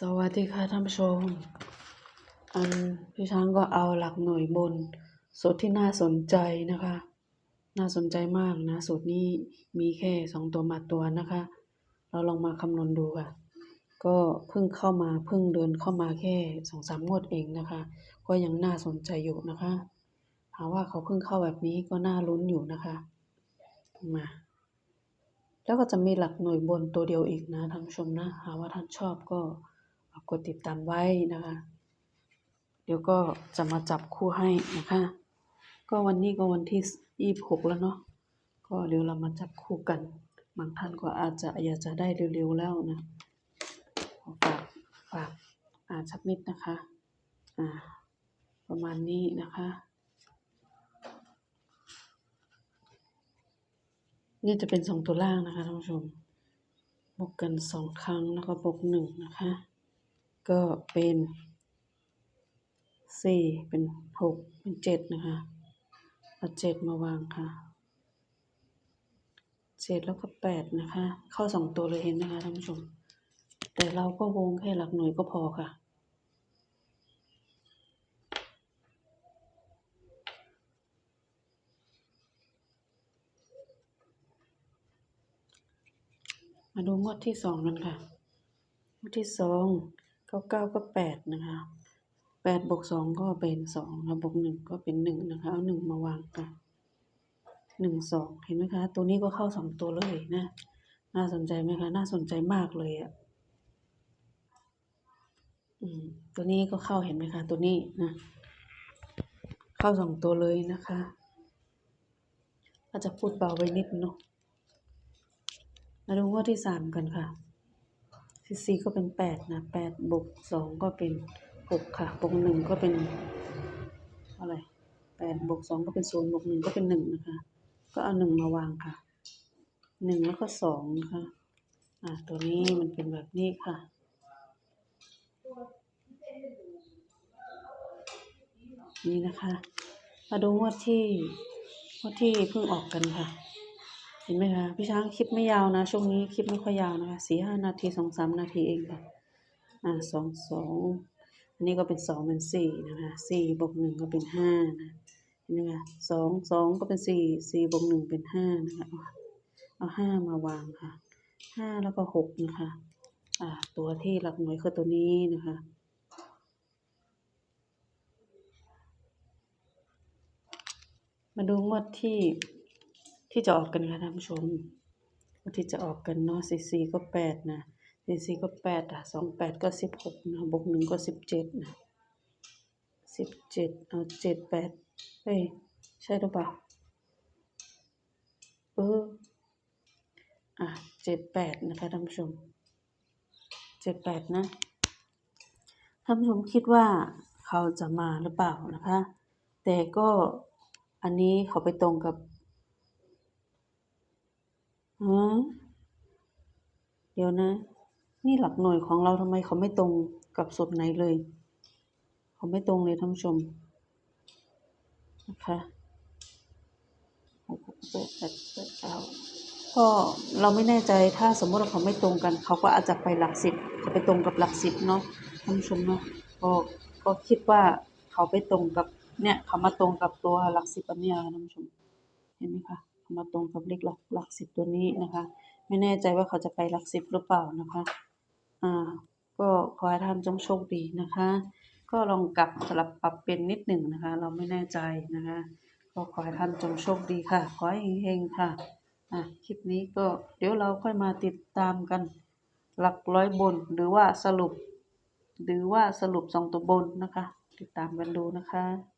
สวัสดีค่ะท่านผู้ชม อันพี่ช้างก็เอาหลักหน่วยบนสูตรที่น่าสนใจนะคะ น่าสนใจมากนะ สูตรนี้มีแค่สองตัวมาตัวนะคะ เราลองมาคำนวณดูค่ะ ก็เพิ่งเข้ามาเพิ่งเดินเข้ามาแค่สองสามงวดเองนะคะ ก็ยังน่าสนใจอยู่นะคะหาว่าเขาเพิ่งเข้าแบบนี้ก็น่าลุ้นอยู่นะคะ มา แล้วก็จะมีหลักหน่วยบนตัวเดียวอีกนะท่านผู้ชมนะ หาว่าท่านชอบก็ กดติดตามไว้นะคะ เดี๋ยวก็จะมาจับคู่ให้นะคะ ก็วันนี้ก็วันที่ยี่สิบหกแล้วเนาะก็เดี๋ยวเรามาจับคู่กันบางท่านก็อาจจะอยากจะได้เร็วๆแล้วนะฝากฝากอ่านสักนิดนะคะอ่าประมาณนี้นะคะนี่จะเป็นสองตัวล่างนะคะท่านผู้ชมบวกกันสองครั้งแล้วก็บวกหนึ่งนะคะ ก็เป็นสี่เป็นหกเป็นเจ็ดนะคะเอาเจ็ดมาวางค่ะเจ็ดแล้วก็แปดนะคะ เข้าสองตัวเลยเห็นไหมคะท่านผู้ชม แต่เราก็วงแค่หลักหน่วยก็พอค่ะมาดูงวดที่สองกันค่ะ งวดที่สอง ก้าเก้าก็แปดนะคะแปดบวกสองก็เป็นสองนะบวกหนึ่งก็เป็นหนึ่งนะคะเอาหนึ่งมาวางค่ะหนึ่งสองเห็นไหมคะ ตัวนี้ก็เข้าสองตัวเลยนะ น่าสนใจไหมคะ น่าสนใจมากเลยอะ่ะอืมตัวนี้ก็เข้าเห็นไหมคะ ตัวนี้นะ เข้าสองตัวเลยนะคะก็จะพูดเบาไปนิดเนาะมาดูงวดที่สามกันค่ะ สี่สี่ก็เป็นแปดนะแปดบวกสองก็เป็นหกค่ะบวกหนึ่งก็เป็นอะไรแปดบวกสองก็เป็นศูนย์บวกหนึ่งก็เป็นหนึ่งนะคะ ก็เอาหนึ่งมาวางค่ะหนึ่งแล้วก็สองนะคะอ่าตัวนี้มันเป็นแบบนี้ค่ะนี่นะคะ มาดูงวดที่งวดที่เพิ่งออกกันค่ะ เห็นไหมคะพี่ช้างคลิปไม่ยาวนะ ช่วงนี้คลิปไม่ค่อยยาวนะคะสี่ห้านาทีสองสามนาทีเองค่ะอ่าสองสองอันนี้ก็เป็นสองเป็นสี่นะคะสี่บวกหนึ่งก็เป็นห้านะเห็นไหมคะสองสองก็เป็นสี่สี่บวกหนึ่งเป็นห้านะคะเอาเอาห้ามาวางค่ะห้าแล้วก็หกนะคะอ่าตัวที่หลักหน่วยคือตัวนี้นะคะมาดูงวดที่ ที่จะออกกันค่ะท่านผู้ชมที่จะออกกันเนาะสี่สี่ก็แปดนะสี่สี่ก็แปดอะสองแปดก็สิบหกนะบวกหนึ่งก็สิบเจ็ดนะสิบเจ็ดเอาเจ็ดแปดเฮ้ยใช่หรือเปล่าเอออะเจ็ดแปดนะคะท่านผู้ชมเจ็ดแปดนะท่านผู้ชมคิดว่าเขาจะมาหรือเปล่านะคะ แต่ก็อันนี้เขาไปตรงกับ ฮะเดี๋ยวนะ นี่หลักหน่วยของเราทำไมเขาไม่ตรงกับสูตรไหนเลย เขาไม่ตรงเลยท่านผู้ชมนะคะก็เราไม่แน่ใจถ้าสมมติว่าเขาไม่ตรงกัน เขาก็อาจจะไปหลักสิบจะไปตรงกับหลักสิบเนาะท่านผู้ชมเนาะก็ก็คิดว่าเขาไปตรงกับเนี่ยเขามาตรงกับตัวหลักสิบอันนี้ยค่ะท่านผู้ชมเห็นไหมคะ มาตรงกับเลขหลักหลักสิบตัวนี้นะคะ ไม่แน่ใจว่าเขาจะไปหลักสิบหรือเปล่านะคะ อ่า ก็ขอให้ท่านจงโชคดีนะคะ ก็ลองกลับสลับปรับเป็นนิดหนึ่งนะคะ เราไม่แน่ใจนะคะก็ขอให้ท่านจงโชคดีค่ะ ขอให้เฮงๆค่ะ อะคลิปนี้ก็เดี๋ยวเราค่อยมาติดตามกัน หลักร้อยบนหรือว่าสรุป หรือว่าสรุปสองตัวบนนะคะ ติดตามกันดูนะคะ